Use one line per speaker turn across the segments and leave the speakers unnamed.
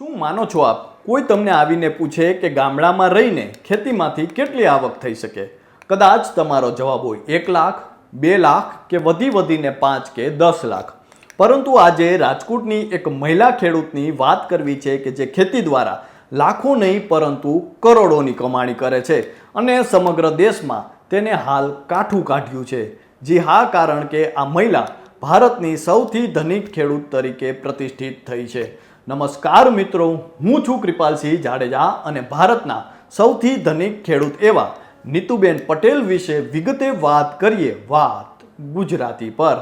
શું માનો છો આપ? કોઈ તમને આવીને પૂછે કે ગામડામાં રહીને ખેતીમાંથી કેટલી આવક થઈ શકે? કદાચ તમારો જવાબ હોય એક લાખ, બે લાખ કે વધી વધીને પાંચ કે દસ લાખ. પરંતુ આજે રાજકોટની એક મહિલા ખેડૂતની વાત કરવી છે કે જે ખેતી દ્વારા લાખો નહીં પરંતુ કરોડોની કમાણી કરે છે અને સમગ્ર દેશમાં તેને હાલ કાઠું કાઢ્યું છે. જી હા કારણ કે આ મહિલા ભારતની સૌથી ધનિક ખેડૂત તરીકે પ્રતિષ્ઠિત થઈ છે. નમસ્કાર મિત્રો, હું છું કૃપાલસિંહ જાડેજા અને ભારતના સૌથી ધનિક ખેડૂત એવા નીતુબેન પટેલ વિશે વિગતે વાત કરીએ વાત ગુજરાતી પર.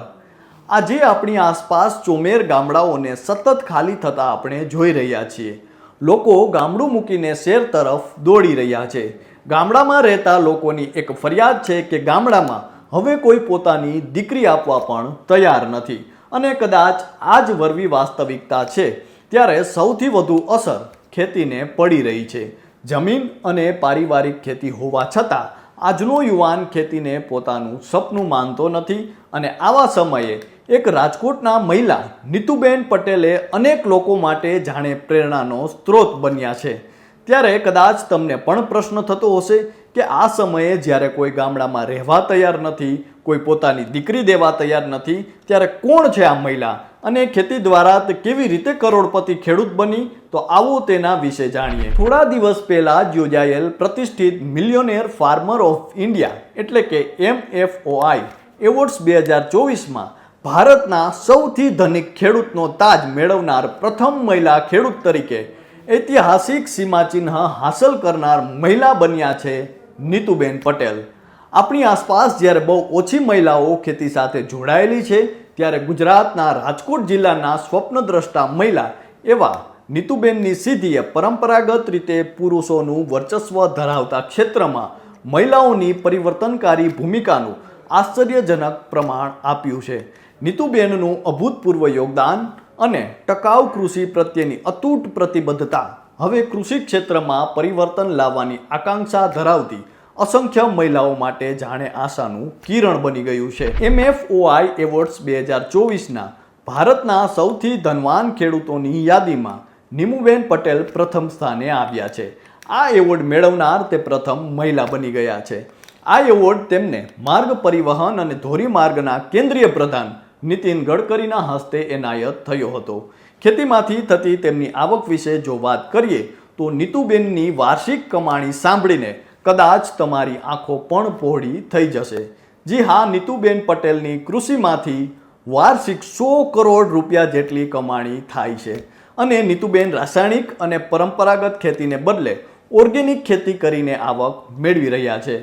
આજે આપણી આસપાસ ચોમેર ગામડાઓને સતત ખાલી થતા આપણે જોઈ રહ્યા છીએ. લોકો ગામડું મૂકીને શહેર તરફ દોડી રહ્યા છે. ગામડામાં રહેતા લોકોની એક ફરિયાદ છે કે ગામડામાં હવે કોઈ પોતાની દીકરી આપવા પણ તૈયાર નથી. અને કદાચ આ જ વરવી વાસ્તવિકતા છે ત્યારે સૌથી વધુ અસર ખેતીને પડી રહી છે. જમીન અને પારિવારિક ખેતી હોવા છતાં, આજનો યુવાન ખેતીને પોતાનું સપનું માનતો નથી અને આવા સમયે એક રાજકોટના મહિલા નીતુબેન પટેલે અનેક લોકો માટે જાણે પ્રેરણાનો સ્ત્રોત બન્યા છે. ત્યારે કદાચ તમને પણ પ્રશ્ન થતો હશે કે આ સમયે જ્યારે કોઈ ગામડામાં રહેવા તૈયાર નથી, કોઈ પોતાની દીકરી દેવા તૈયાર નથી, ત્યારે કોણ છે આ મહિલા? અને ખેતી દ્વારા તે કેવી રીતે કરોડપતિ ખેડૂત બની, તો આવો તેના વિશે જાણીએ. થોડા દિવસ પહેલા યોજાયેલ પ્રતિષ્ઠિત મિલિયોનેર ફાર્મર ઓફ ઇન્ડિયા, એટલે કે એમએફઓઆઈ એવોર્ડ્સ બે હજાર ચોવીસમાં ભારતના સૌથી ધનિક ખેડૂતનો તાજ મેળવનાર પ્રથમ મહિલા ખેડૂત તરીકે ઐતિહાસિક સીમાચિહ્ન હાંસલ કરનાર મહિલા બન્યા છે નીતુબેન પટેલ. આપણી આસપાસ જ્યારે બહુ ઓછી મહિલાઓ ખેતી સાથે જોડાયેલી છે ત્યારે ગુજરાતના રાજકોટ જિલ્લાના સ્વપ્નદ્રષ્ટા મહિલા એવા નીતુબેનની સિદ્ધિએ પરંપરાગત રીતે પુરુષોનું વર્ચસ્વ ધરાવતા ક્ષેત્રમાં મહિલાઓની પરિવર્તનકારી ભૂમિકાનું આશ્ચર્યજનક પ્રમાણ આપ્યું છે. નીતુબેનનું અભૂતપૂર્વ યોગદાન અને ટકાઉ કૃષિ પ્રત્યેની અતૂટ પ્રતિબદ્ધતા હવે કૃષિ ક્ષેત્રમાં પરિવર્તન લાવવાની આકાંક્ષા ધરાવતી અસંખ્ય મહિલાઓ માટે જાણે આશાનું કિરણ બની ગયું છે. એમએફઓઆઈ એવોર્ડ્સ બે હજાર ચોવીસના ભારતના સૌથી ધનવાન ખેડૂતોની યાદીમાં નીમુબેન પટેલ પ્રથમ સ્થાને આવ્યા છે. આ એવોર્ડ મેળવનાર તે પ્રથમ મહિલા બની ગયા છે. આ એવોર્ડ તેમને માર્ગ પરિવહન અને ધોરીમાર્ગના કેન્દ્રીય પ્રધાન નીતિન ગડકરીના હસ્તે એનાયત થયો હતો. ખેતીમાંથી થતી તેમની આવક વિશે જો વાત કરીએ, તો નીતુબેનની વાર્ષિક કમાણી સાંભળીને કદાચ તમારી આંખો પણ પહોળી થઈ જશે. જી હા, નીતુબેન પટેલની કૃષિમાંથી વાર્ષિક સો કરોડ રૂપિયા જેટલી કમાણી થાય છે. અને નીતુબેન રાસાયણિક અને પરંપરાગત ખેતીને બદલે ઓર્ગેનિક ખેતી કરીને આવક મેળવી રહ્યા છે.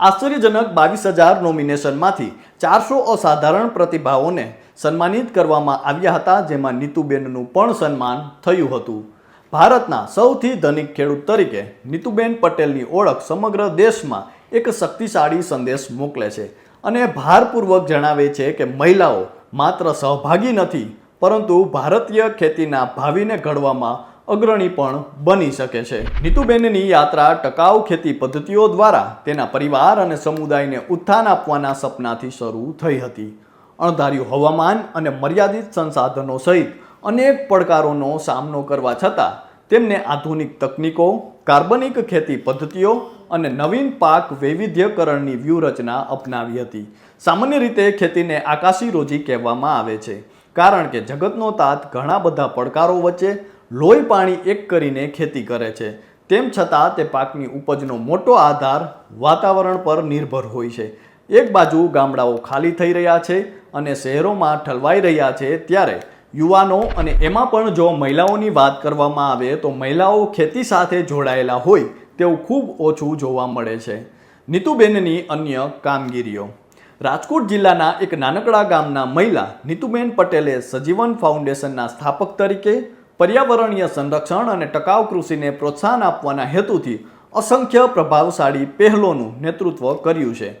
આશ્ચર્યજનક બાવીસ હજાર નોમિનેશનમાંથી ચારસો અસાધારણ પ્રતિભાઓને સન્માનિત કરવામાં આવ્યા હતા, જેમાં નીતુબેનનું પણ સન્માન થયું હતું. ભારતના સૌથી ધનિક ખેડૂત તરીકે નીતુબેન પટેલની ઓળખ સમગ્ર દેશમાં એક શક્તિશાળી સંદેશ મોકલે છે અને ભારપૂર્વક જણાવે છે કે મહિલાઓ માત્ર સહભાગી નથી, પરંતુ ભારતીય ખેતીના ભાવિને ઘડવામાં અગ્રણી પણ બની શકે છે. નીતુબેનની યાત્રા ટકાઉ ખેતી પદ્ધતિઓ દ્વારા તેના પરિવાર અને સમુદાયને ઉત્થાન આપવાના સપનાથી શરૂ થઈ હતી. અણધાર્યું હવામાન અને મર્યાદિત સંસાધનો સહિત અનેક પડકારોનો સામનો કરવા છતાં તેમને આધુનિક તકનીકો, કાર્બનિક ખેતી પદ્ધતિઓ અને નવીન પાક વૈવિધ્યકરણની વ્યૂહરચના અપનાવી હતી. સામાન્ય રીતે ખેતીને આકાશી રોજી કહેવામાં આવે છે, કારણ કે જગતનો તાત ઘણા બધા પડકારો વચ્ચે લોહી પાણી એક કરીને ખેતી કરે છે. તેમ છતાં તે પાકની ઉપજનો મોટો આધાર વાતાવરણ પર નિર્ભર હોય છે. એક બાજુ ગામડાઓ ખાલી થઈ રહ્યા છે અને શહેરોમાં ઠલવાઈ રહ્યા છે ત્યારે યુવાનો અને એમાં પણ જો મહિલાઓની વાત કરવામાં આવે તો મહિલાઓ ખેતી સાથે જોડાયેલા હોય તેવું ખૂબ ઓછું જોવા મળે છે. નીતુબેનની અન્ય કામગીરીઓ. રાજકોટ જિલ્લાના એક નાનકડા ગામના મહિલા નીતુબેન પટેલે સજીવન ફાઉન્ડેશનના સ્થાપક તરીકે પર્યાવરણીય સંરક્ષણ અને ટકાઉ કૃષિને પ્રોત્સાહન આપવાના હેતુથી અસંખ્ય પ્રભાવશાળી પહેલોનું નેતૃત્વ કર્યું છે.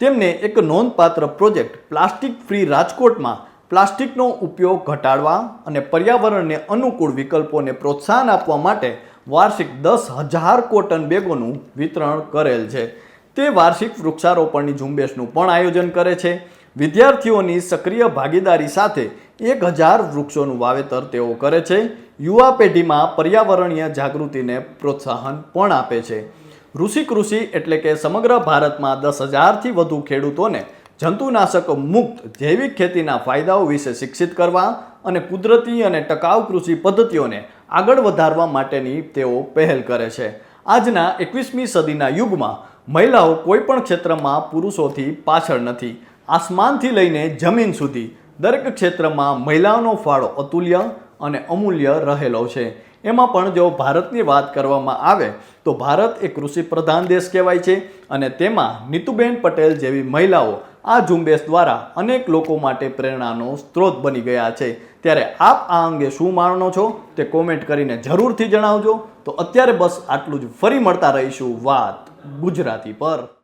તેમને એક નોંધપાત્ર પ્રોજેક્ટ પ્લાસ્ટિક ફ્રી રાજકોટમાં પ્લાસ્ટિકનો ઉપયોગ ઘટાડવા અને પર્યાવરણને અનુકૂળ વિકલ્પોને પ્રોત્સાહન આપવા માટે વાર્ષિક દસ હજાર કોટન બેગોનું વિતરણ કરેલ છે. તે વાર્ષિક વૃક્ષારોપણની ઝુંબેશનું પણ આયોજન કરે છે. વિદ્યાર્થીઓની સક્રિય ભાગીદારી સાથે એક હજાર વૃક્ષોનું વાવેતર તેઓ કરે છે. યુવા પેઢીમાં પર્યાવરણીય જાગૃતિને પ્રોત્સાહન પણ આપે છે. ઋષિ કૃષિ એટલે કે સમગ્ર ભારતમાં દસ હજારથી વધુ ખેડૂતોને જંતુનાશક મુક્ત જૈવિક ખેતીના ફાયદાઓ વિશે શિક્ષિત કરવા અને કુદરતી અને ટકાઉ કૃષિ પદ્ધતિઓને આગળ વધારવા માટેની તેઓ પહેલ કરે છે. આજના એકવીસમી સદીના યુગમાં મહિલાઓ કોઈપણ ક્ષેત્રમાં પુરુષોથી પાછળ નથી. આસમાનથી લઈને જમીન સુધી દરેક ક્ષેત્રમાં મહિલાઓનો ફાળો અતુલ્ય અને અમૂલ્ય રહેલો છે. એમાં પણ જો ભારતની વાત કરવામાં આવે તો ભારત એ કૃષિ પ્રધાન દેશ કહેવાય છે અને તેમાં નીતુબેન પટેલ જેવી મહિલાઓ આ ઝુંબેશ દ્વારા અનેક લોકો માટે પ્રેરણાનો સ્ત્રોત બની ગયા છે. ત્યારે આપ આ અંગે શું માનો છો તે કોમેન્ટ કરીને જરૂરથી જણાવજો. તો અત્યારે બસ આટલું જ. ફરી મળતા રહીશું વાત ગુજરાતી પર.